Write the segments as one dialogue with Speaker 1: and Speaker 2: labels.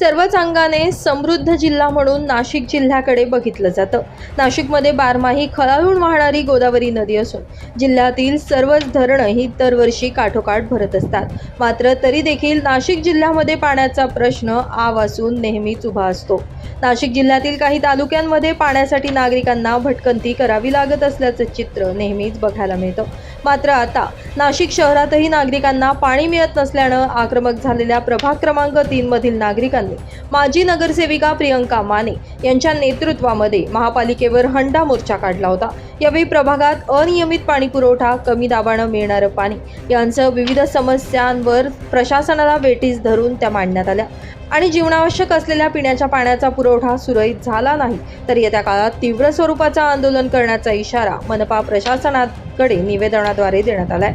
Speaker 1: सर्वच अंगाने समृद्ध जिल्हा म्हणून नाशिक जिल्ह्याकडे बघितलं जातं. नाशिकमध्ये बारमाही खळाळून वाहणारी गोदावरी नदी असून जिल्ह्यातील सर्वच धरणं ही दरवर्षी काठोकाठ भरत असतात. मात्र तरी देखील नाशिक जिल्ह्यामध्ये पाण्याचा प्रश्न आव असून नेहमीच उभा असतो. नाशिक जिल्ह्यातील काही तालुक्यांमध्ये पाण्यासाठी नागरिकांना भटकंती करावी लागत असल्याचं चित्र नेहमीच बघायला मिळतं. मात्र आता नाशिक शहरातही नागरिकांना पाणी मिळत नसल्यानं आक्रमक झालेल्या प्रभाग क्रमांक तीनमधील नागरिकांना नागरिकांनी माजी नगरसेविका प्रियंका माने यांच्या नेतृत्वामध्ये महापालिकेवर हंडा मोर्चा काढला होता. यावेळी प्रभागात अनियमित पाणी पुरवठा कमी दाबानं मिळणारं पाणी यांसह विविध समस्यांवर प्रशासनाला वेटीस धरून त्या मांडण्यात आल्या. आणि जीवनावश्यक असलेल्या पिण्याच्या पाण्याचा पुरवठा सुरळीत झाला नाही तर येत्या काळात तीव्र स्वरूपाचं आंदोलन करण्याचा इशारा मनपा प्रशासनाकडे निवेदनाद्वारे देण्यात आलाय.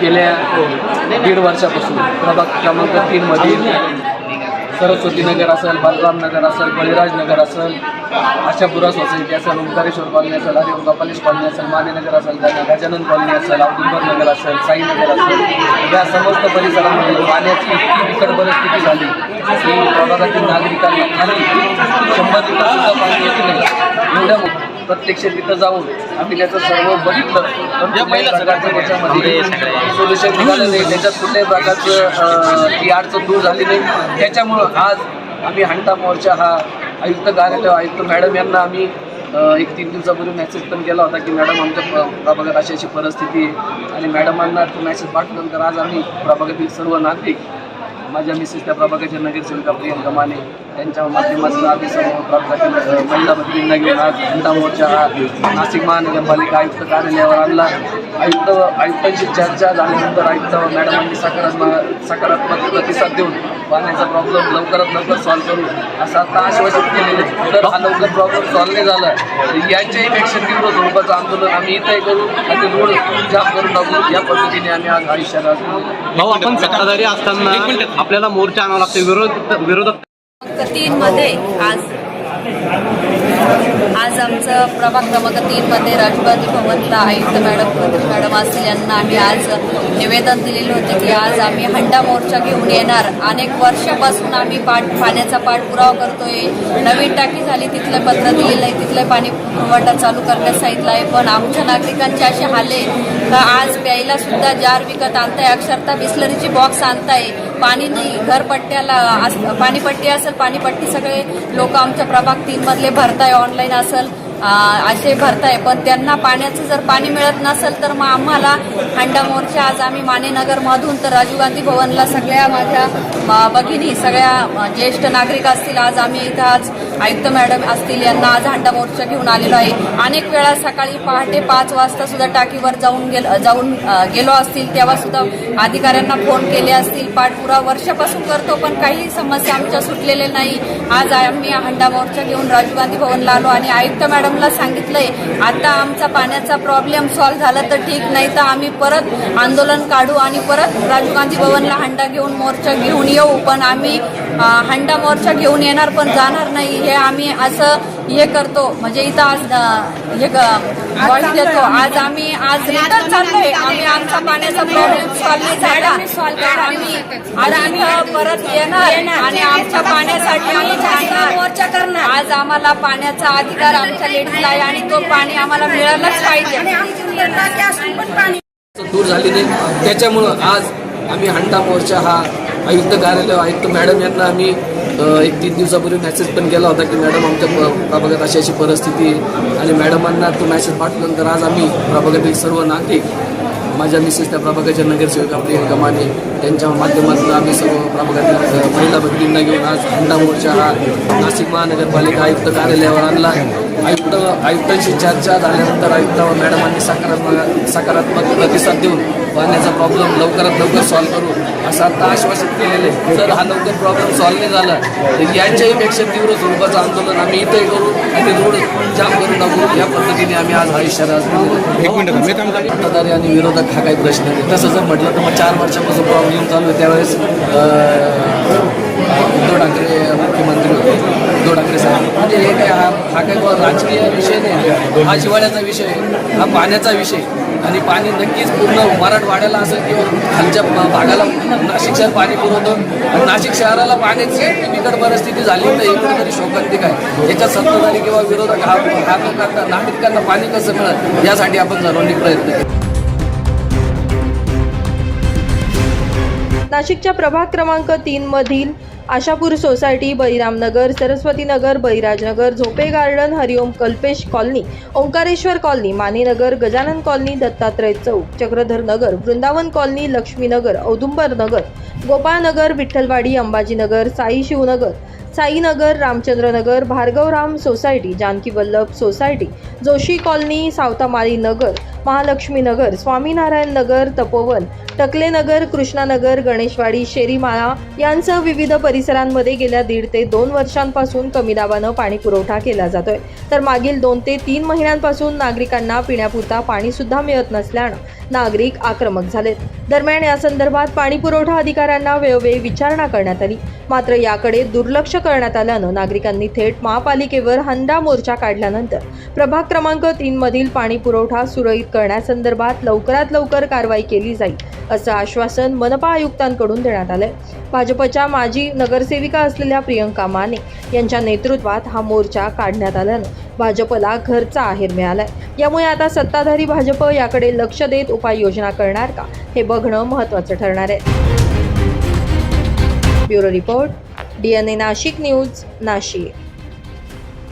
Speaker 2: गेल्या दीड वर्षापासून प्रभाग क्रमांक तीन मधील सरस्वती नगर असेल बलराम नगर असेल बळीराज नगर असेल आशापुरा सोसायटी असेल ओंकारेश्वर कॉलनी असेल हरिओम कपालेश कॉलनी असेल मानेनगर असेल गज- गजानन कॉलनी असेल औदुंबर नगर असेल साईनगर असेल या समस्त परिसरामध्ये पाण्याची इतकी बिकट परिस्थिती झाली की प्रभागातील नागरिकांना खाली शंभर लिटर सुद्धा पाणी येत नाही. एवढ्या प्रत्यक्ष तिथं जाऊन आम्ही त्याचं सर्व बघितलं. कुठल्याही प्रकारचं त्याच्यामध्ये सोल्युशन निघालं नाही. त्याच्यात कुठल्याही प्रकारचं ती अडचण दूर झाली नाही. त्याच्यामुळं आज आम्ही हंटा मोर्चा हा आयुक्त कार्यालय आयुक्त मॅडम यांना आम्ही एक तीन दिवसापूर्वी मेसेज पण केला होता की मॅडम आमच्या प्र- प्रभागात अशी अशी परिस्थिती आहे. आणि मॅडमांना तो मेसेज पाठवल्यानंतर आज आम्ही प्रभागातील सर्व नागरिक माझ्या मिसेस त्या प्रभागाच्या नगरसेविका प्रियंका माने त्यांच्या माध्यमातून आम्ही प्रभागातील अ, महिला भगिनींना घेऊन आज झेंडा मोर्चा हा नाशिक महानगरपालिका आयुक्त कार्यालयावर आणला. आयुक्त आयुक्तांची चर्चा झाल्यानंतर आयुक्त मॅडमांनी सकारात्मक सकारात्मक प्रतिसाद देऊन पाण्याचा प्रॉब्लेम लवकरात लवकर सॉल्व्ह करू असं आता आश्वासित केलेलं जर हा लवकर प्रॉब्लेम सॉल्व्ह नाही झाला तर याच्याही पेक्षा तीव्र स्वरूपाचं आंदोलन आम्ही इथंही करू आणि रोड जाम करून टाकू या पद्धतीने आम्ही आज आयुष्यात आज
Speaker 3: भाऊ आपण सत्ताधारी असताना आपल्याला मोर्चा आणावा लागतो विरोध विरोधक
Speaker 4: तीनमध्ये आज आज आमचं प्रभाग क्रमांक तीनमध्ये राष्ट्रवादी भवनला आयुक्त मॅडम मॅडम असतील यांना आम्ही आज निवेदन दिलेलं होतं की आज आम्ही हंडा मोर्चा घेऊन येणार. अनेक वर्षापासून आम्ही पाठ पाण्याचा पाठपुरावा करतोय. नवीन टाकी झाली तिथलं पत्र दिलेलं आहे. तिथलं पाणी पुरवठा चालू करण्यास सांगितलं आहे. पण आमच्या नागरिकांचे असे हाले का? आज प्यायला सुद्धा जार विकत आणताय. अक्षरता बिस्लरीचे बॉक्स आणताय. पाणी नाही घरपट्ट्याला अस- पाणीपट्टी असेल पाणीपट्टी सगळे लोक आमच्या प्रभाग तीन मधले भरताय ऑनलाईन असेल. असे भरताय. पण त्यांना पाण्याचं जर पाणी मिळत नसेल तर मग आम्हाला हंडा मोर्चा आज आम्ही मानेनगर मधून तर राजीव गांधी भवनला सगळ्या माझ्या भगिनी सगळ्या ज्येष्ठ नागरिक असतील. आज आम्ही इथं आज आयुक्त मॅडम असतील यांना आज हंडा मोर्चा घेऊन आलेलो आहे. अनेक वेळा सकाळी पहाटे पाच वाजता सुद्धा टाकीवर जाऊन गेल जाऊन गेलो असतील. तेव्हा सुद्धा अधिकाऱ्यांना फोन केले असतील. पाठपुरा वर्षापासून करतो पण काही समस्या आमच्या सुटलेल्या नाही. आज आम्ही हंडा मोर्चा घेऊन राजीव गांधी भवनला आलो आणि आयुक्त मॅडम मॅडमला सांगितलंय आता आमचा पाण्याचा प्रॉब्लेम सॉल्व्ह झाला तर ठीक नाही तर आम्ही परत आंदोलन काढू आणि परत राजीव गांधी भवनला हंडा घेऊन मोर्चा घेऊन येऊ. पण आम्ही हंडा मोर्चा घेऊन येणार पण जाणार नाही हे आम्ही असं हे करतो. म्हणजे इथं आज हे वॉइस देतो. आज आम्ही आज रिटर्न चाललोय. आम्ही आमचा पाण्याचा प्रॉब्लेम सॉल्व्ह झाला. तर आम्ही आज आम्ही परत येणार आणि आमच्या पाण्यासाठी आम्ही करणार आज आम्हाला पाण्याचा अधिकार आमच्या लेडीजला आहे आणि तो पाणी आम्हाला मिळालंच पाहिजे.
Speaker 2: दूर झाली नाही. त्याच्यामुळं आज आम्ही हंडा मोर्चा हा आयुक्त कार्यालय आयुक्त मॅडम यांना आम्ही एक तीन दिवसापूर्वी मेसेज पण केला होता की मॅडम आमच्या प्रभागात अशी अशी परिस्थिती आहे. आणि मॅडमांना तो मेसेज पाठवल्यानंतर आज आम्ही प्रभागातील सर्व नागरिक माझ्या मिसेस त्या प्रभागाच्या नगरसेवक आपली गमाने त्यांच्या माध्यमातून आम्ही सर्व प्रभागातील महिला भगिनींना घेऊन आज हंडा मोर्चा हा नाशिक महानगरपालिका आयुक्त कार्यालयावर आणला. आयुक्त आयुक्तांशी चर्चा झाल्यानंतर आयुक्त मॅडमांनी सकारात्मक सकारात्मक प्रतिसाद देऊन पाण्याचा प्रॉब्लेम लवकरात लवकर सॉल्व्ह करू असं आता आश्वासित केलेलं आहे. जर हा लवकर प्रॉब्लेम सॉल्व्ह नाही झाला तर याच्याही पेक्षा तीव्र स्वरूपाचं आंदोलन आम्ही इथंही करू आणि रोड जाम करून टाकू. या पद्धतीने आम्ही आज हा इशारा मतदारी आणि विरोधक हा काही प्रश्न नाही. तसं जर म्हटलं तर मग चार वर्षापासून प्रॉब्लेम चालू आहे. त्यावेळेस मागणी होती दोडाकरे साहेब म्हणजे हे काय हा हा काय राजकीय विषय नाही. हा हिवाळ्याचा विषय हा पाण्याचा विषय. आणि पाणी नक्कीच पूर्ण मराठवाड्याला असं किंवा खालच्या भागाला नाशिक शहर पाणी पुरवतो. नाशिक शहराला पाण्याची बिकट परिस्थिती झाली तर इकडे तरी शोकांतिक आहे. याच्यात सत्ताधारी किंवा विरोधक हा हा लोकांना नागरिकांना पाणी कसं मिळत यासाठी आपण सर्वांनी प्रयत्न
Speaker 1: नाशिकच्या प्रभाग क्रमांक तीन मधील Ashapur society Baliramnagar Saraswatinagar Balirajnagar Zope garden Hariom Kalpesh colony Omkareshwar colony Manenagar Gajanan colony Dattatray Chowk Chakradhar Nagar Vrindavan colony Laxminagar Audumbar Nagar Gopalnagar Vitthalwadi Ambajinagar Sai Shivnagar Sainagar Ramchandranagar Bhargavram society Janaki Vallabh society Joshi colony Sawatamali Nagar Mahalaxmi Nagar Swaminarayan Nagar Tapovan Takale Nagar Krishnanagar Ganeshwadi Sherimala यांसह विविध परिसरांमध्ये गेल्या दीड ते दोन वर्षांपासून कमी दाबानं पाणी पुरवठा केला जातोय. तर मागील दोन ते तीन महिन्यांपासून नागरिकांना पिण्यापुरता पाणीसुद्धा मिळत नसल्यानं नागरिक आक्रमक झालेत. दरम्यान या संदर्भात पाणी पुरवठा अधिकाऱ्यांना वेळोवेळी विचारणा करण्यात आली. मात्र याकडे दुर्लक्ष करण्यात आल्यानं नागरिकांनी थेट महापालिकेवर हंडा मोर्चा काढल्यानंतर प्रभाग क्रमांक तीनमधील पाणी पुरवठा सुरळीत करण्यासंदर्भात लवकरात लवकर कारवाई केली जाईल. असं आश्वासन मनपा आयुक्तांकडून देण्यात आलंय. भाजपच्या माजी नगरसेविका असलेल्या प्रियंका माने यांच्या नेतृत्वात हा मोर्चा काढण्यात आल्यानं भाजपला घरचा आहेर मिळालाय. यामुळे आता सत्ताधारी भाजप याकडे लक्ष देत उपाययोजना करणार का हे बघणं महत्त्वाचं ठरणार आहे. Bureau report D N A Nashik news Nashik.